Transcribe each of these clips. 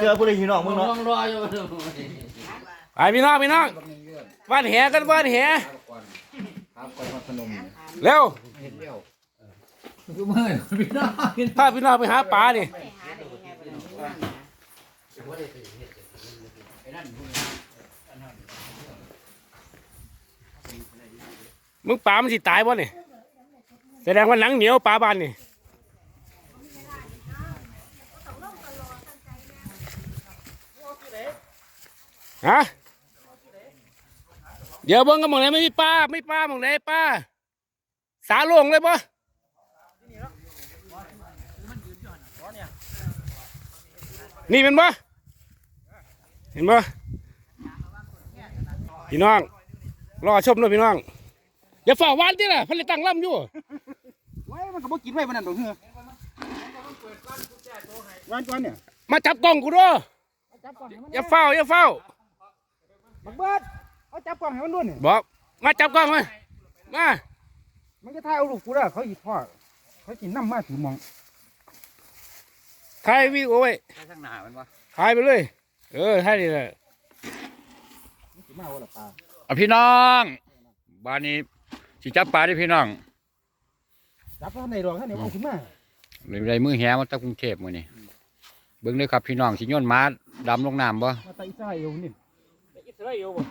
เจอผู้ใดหิวน้องมึงเนาะลองรออยู่ไปพี่น้องพี่น้องบ้านแหกันบ้านแหครับไปพนมเร็วเห็นเดียวคือมือพี่น้องพาพี่น้องไปหาปลานี่มึงปลามันสิตายบ่นี่แสดงว่าหนังเหนียวปลาบ้านนี่ ฮะเดี๋ยวเบิ่งกันหมองไหนไม่มีปลาไม่ปลาหมองไหนปลาสาโลงเลยปะนี่เป็นบ่เห็นบ่พี่น้อง รอชมด้วยพี่น้องอย่าฝ่าวันที่ล่ะเพันเลยตั้งลำอยู่ไว้มันก็บ่กินไว้มันนั่นตรงเหือวันก่อนเนี่ยมาจับกล้องกูด้วยจับกล่องให้มันอย่าเฝ้าอย่าเฝ้า บักเบิดเอาจับกล่องให้มันด้วยนี่บอกมาจับกล้องมามามันจะถ่ายเอาลูกกูเด้อเขาอีพ่อเขากินน้ำมาถือมองถ่ายวิดีโอไว้ไปทางหน้ามันวะถ่ายไปเลย เออถ่ายนี่แหละมันสิมาเอาละปลาอะพี่น้องบ้านนี้สิจับปลาได้พี่น้องจับท่านในดอกท่านเนี่ยเอาขึ้นมาเลยได้มือแหมาจากกรุงเทพมื้อนี้เบิ่งเลยครับพี่น้องสิโยนม้าดำลงน้ำบ่มาไต่ใส่เอานี่อิ สราเอลบ่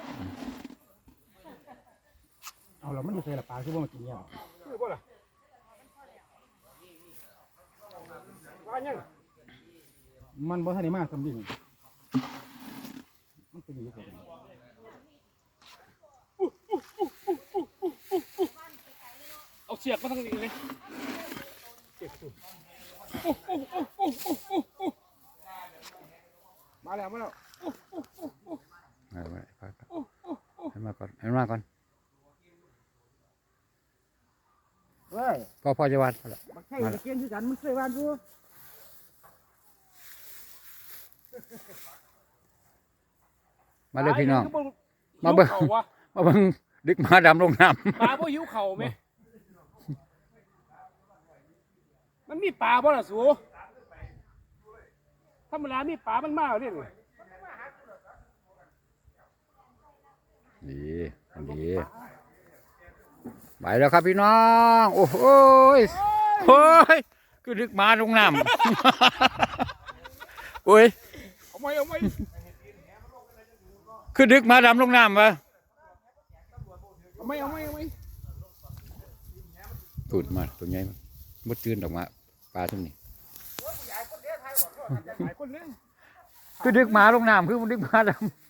เอาแล้วมันอยู่ใส่ละปลาคือว่มันกินเนี่ยคือบ่ล่ะว่ายังมันบ่ทันได้มาสำลิงมันเป็นอยู่ไสเอาเสียบมาทางนี้เลยเสียบสุดมาแล้วมาแล้ว เอาไว้ไปไปให้มาก่อนให้มาก่อนเฮ้ยพ่อพ่อจะวาดพอละบักไข่ตะเกียนคือกันมันเคยวานอยู่มาเลยพี่น้องตยมาเบิ่งหิวข้วะมาเบิ่งดึกม้าดำลงน้ปลาบ่หิวเข่าไหมมันมีปลาบ่ล่ะสูธรรมดามีปลามันมากเลยนี่ำ ดีดีไปแล้วครับพี่น้อง โอ้โหยโอ้ยคือดึกมาลงน้ำโอ้ยเอาไหมเอาไหมคือดึกมาดำลงน้ำวะเอาไหมเอาไหมเอาไหมตูดมาตัวใหญ่มาบ่ตื่นออกมาปลาทุ่มนี่คือดึกมาลงน้ำคือมันดึกมาดำ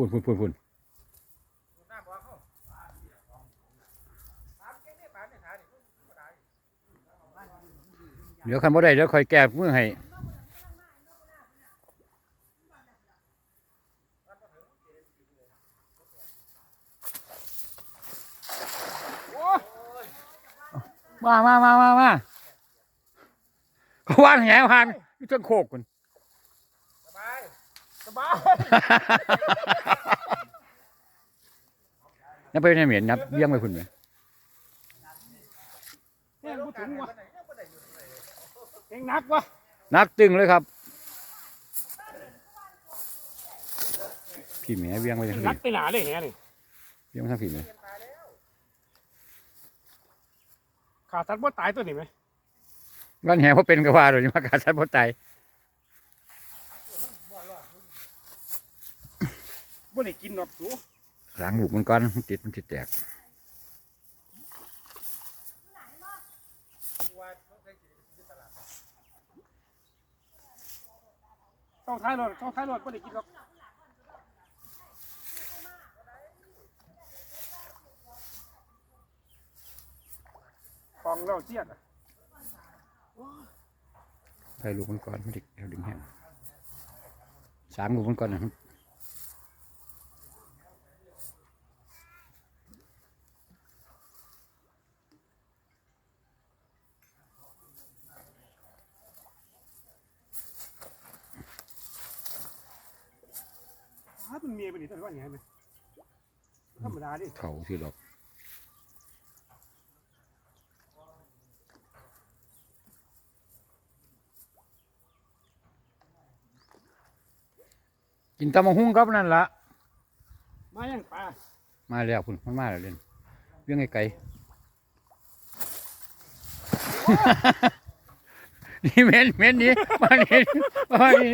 พูนพูนพูนพูนเดี๋ยวคันบ่ได้เดี๋ยวคอยแก้มือให้มามามามามาเขาว่านแหวหันนี่เจ้าโคกคุณสบาย สบายนับไปในเหมียนนับเบี้ยงไปคุณไหมแห้งกูถึงวะแห้งหนักวะนักตึงเลยครับ พี่แหม่เบี้ยงไปทางหนันี้กไปหนาเลยแหนี่เบี้ยงไปทางพี่ไหมขาตัดบ่ตายตัวนี้ไหมร้านแหว่าเป็นกระว่าเลยมาขาดสัตว์บ่ตาย บ่ได้กินดอกสูล้างลูกมันก่อนมันติดมันติดแตกต้องท้ายรถต้องท้ายรถบ่ได้กินดอกฟองเราเจียดอะใส่ลูกมันก่อนมันติดเอาดึงแห้งสามลูกมันก่อนนะ เมียเป็นอีกตัวอย่างไหมธรรมดาดิเขาที่หลอกกินตำมะฮุ่งครับนั่นละมายังปลามาแล้วคุณมันมาแล้วเล่นเรื่องไกลนี่เม้นเม้นนี่มาเนี่มาเนี่